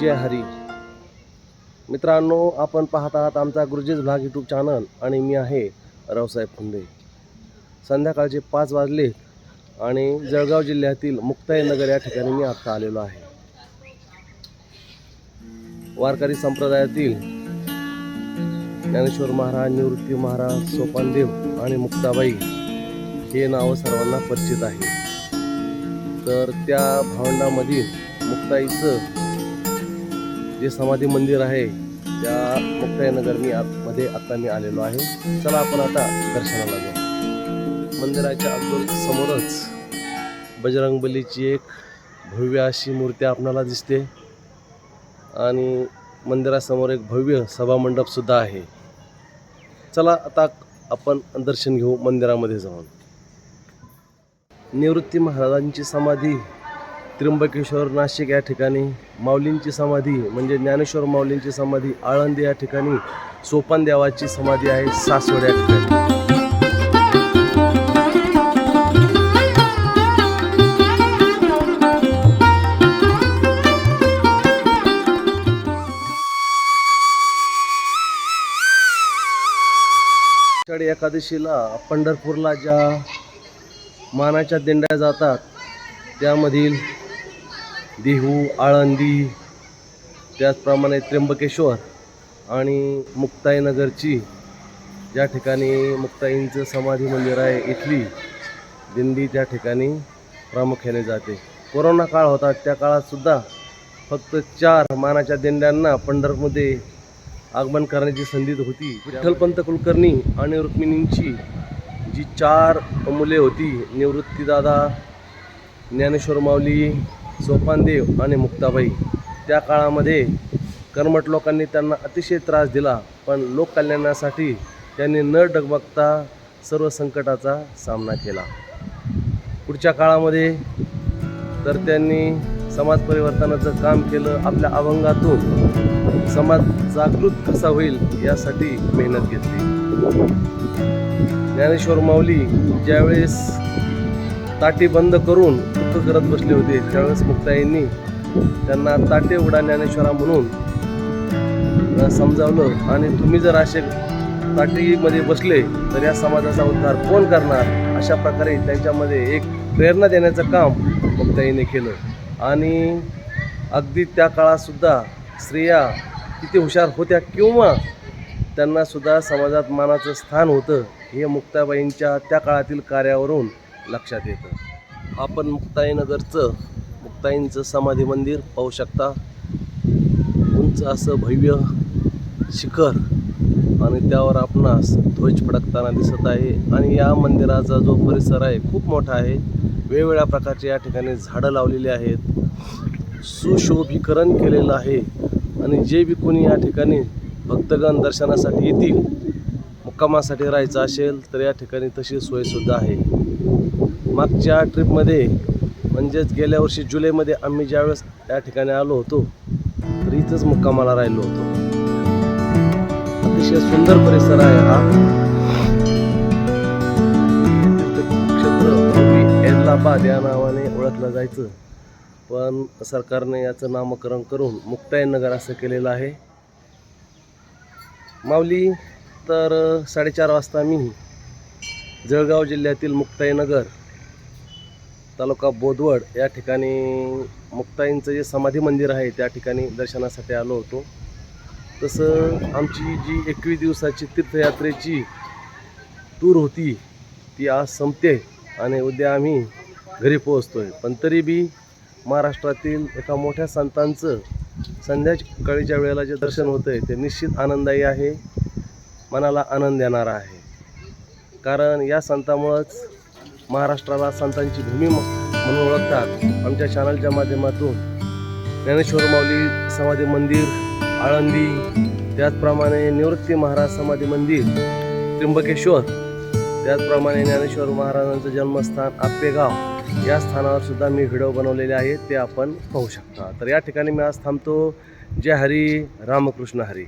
जय हरी. मित्रांनो आपण पाहत आहात आमचा गुरुजीज भाग यूट्यूब चॅनल आणि मी आहे रावसाहेब फुंदे संध्याकाळचे पाच वाजले आणि जळगाव जिल्ह्यातील मुक्ताईनगर या ठिकाणी मी आत्ता आलेलो आहे. वारकरी संप्रदायातील ज्ञानेश्वर महाराज निवृत्ती महाराज सोपानदेव आणि मुक्ताबाई हे नावं सर्वांना परिचित आहे. तर त्या भावंडामधील मुक्ताईचं जे समाधी मंदिर आहे त्या मुक्ताईनगर मी आतमध्ये आत्ता मी आलेलो आहे. चला आपण आता दर्शनाला जाऊ. मंदिराच्या अगोदर समोरच बजरंगबलीची एक भव्य अशी मूर्ती आपणाला दिसते. आणि मंदिरासमोर एक भव्य सभामंडप सुद्धा आहे. चला आता आपण दर्शन घेऊ मंदिरामध्ये जाऊन. निवृत्ती महाराजांची समाधी त्र्यंबकेश्वर नाशिक या ठिकाणी माऊलींची समाधी म्हणजे ज्ञानेश्वर माऊलींची समाधी आळंदी या ठिकाणी सोपान देवाची समाधी आहे सासवड या ठिकाणी. आषाढी एकादशीला पंढरपूरला ज्या मानाच्या दिंड्या जातात त्यामधील देहू आळंदी त्याचप्रमाणे त्र्यंबकेश्वर आणि मुक्ताईनगरची. ज्या ठिकाणी मुक्ताईंचं समाधी मंदिर आहे इथली दिंडी त्या ठिकाणी प्रामुख्याने जाते. कोरोना काळ होता त्या काळातसुद्धा फक्त चार मानाच्या दिंड्यांना पंढरमध्ये आगमन करण्याची संधी होती. विठ्ठलपंत कुलकर्णी आणि रुक्मिणींची जी चार मुले होती निवृत्तीदादा ज्ञानेश्वर माऊली सोपानदेव आणि मुक्ताबाई. त्या काळामध्ये कर्मठ लोकांनी त्यांना अतिशय त्रास दिला पण लोककल्याणासाठी त्यांनी न डगमगता सर्व संकटाचा सामना केला. पुढच्या काळामध्ये तर त्यांनी समाज परिवर्तनाचं काम केलं आपल्या अभंगातून समाज जागृत कसा होईल यासाठी मेहनत घेतली. ज्ञानेश्वर माऊली ज्यावेळेस ताटी बंद करून दुःख करत बसले होते. त्यावेळेस मुक्ताईंनी त्यांना ताटे उडा ज्ञानेश्वरा म्हणून समजावलं. आणि तुम्ही जर असे ताटीमध्ये बसले तर या समाजाचा उद्धार कोण करणार? अशा प्रकारे त्यांच्यामध्ये एक प्रेरणा देण्याचं काम मुक्ताईने केलं. आणि अगदी त्या काळातसुद्धा स्त्रिया किती हुशार होत्या किंवा त्यांनासुद्धा समाजात मानाचं स्थान होतं हे मुक्ताबाईंच्या त्या काळातील कार्यावरून लक्षात येतं. आपण मुक्ताईनगरचं मुक्ताईंचं समाधी मंदिर पाहू शकता. उंच असं भव्य शिखर आणि त्यावर आपणास ध्वज फडकताना दिसत आहे. आणि या मंदिराचा जो परिसर आहे खूप मोठा आहे. वेगवेगळ्या प्रकारचे या ठिकाणी झाडं लावलेली आहेत. सुशोभीकरण केलेलं आहे. आणि जे बी कोणी या ठिकाणी भक्तगण दर्शनासाठी येतील मुक्कामासाठी राहायचं असेल तर या ठिकाणी तशी सोयसुद्धा आहे. मागच्या ट्रिपमध्ये म्हणजेच गेल्या वर्षी जुलैमध्ये आम्ही ज्यावेळेस त्या ठिकाणी आलो होतो तर इथंच मुक्कामाला राहिलो होतो. अतिशय सुंदर परिसर आहे हा. तीर्थक्षेत्र या नावाने ओळखलं जायचं. पण सरकारने याचं नामकरण करून मुक्ताईनगर असं केलेलं आहे. माऊली तर साडेचार वाजता मी जळगाव जिल्ह्यातील मुक्ताईनगर तालुका बोदवड या ठिकाणी मुक्ताईंचं जे समाधी मंदिर आहे त्या ठिकाणी दर्शनासाठी आलो होतो. तसं आमची जी एकवीस दिवसाची तीर्थयात्रेची टूर होती ती आज संपते आणि उद्या आम्ही घरी पोहोचतो आहे पण तरी बी महाराष्ट्रातील एका मोठ्या संतांचं संध्याकाळीच्या वेळेला जे दर्शन होतं आहे ते निश्चित आनंददायी आहे. मनाला आनंद देणारा आहे. कारण या संतामुळंच महाराष्ट्राला संतांची भूमी म्हणून ओळखतात. आमच्या चॅनलच्या माध्यमातून ज्ञानेश्वर माऊली समाधी मंदिर आळंदी त्याचप्रमाणे निवृत्ती महाराज समाधी मंदिर त्र्यंबकेश्वर त्याचप्रमाणे ज्ञानेश्वर महाराजांचं जन्मस्थान आप्पेगाव या स्थानावर सुद्धा मी व्हिडिओ बनवलेले आहेत. ते आपण पाहू शकता. तर या ठिकाणी मी आज थांबतो. जय हरी रामकृष्ण हरी.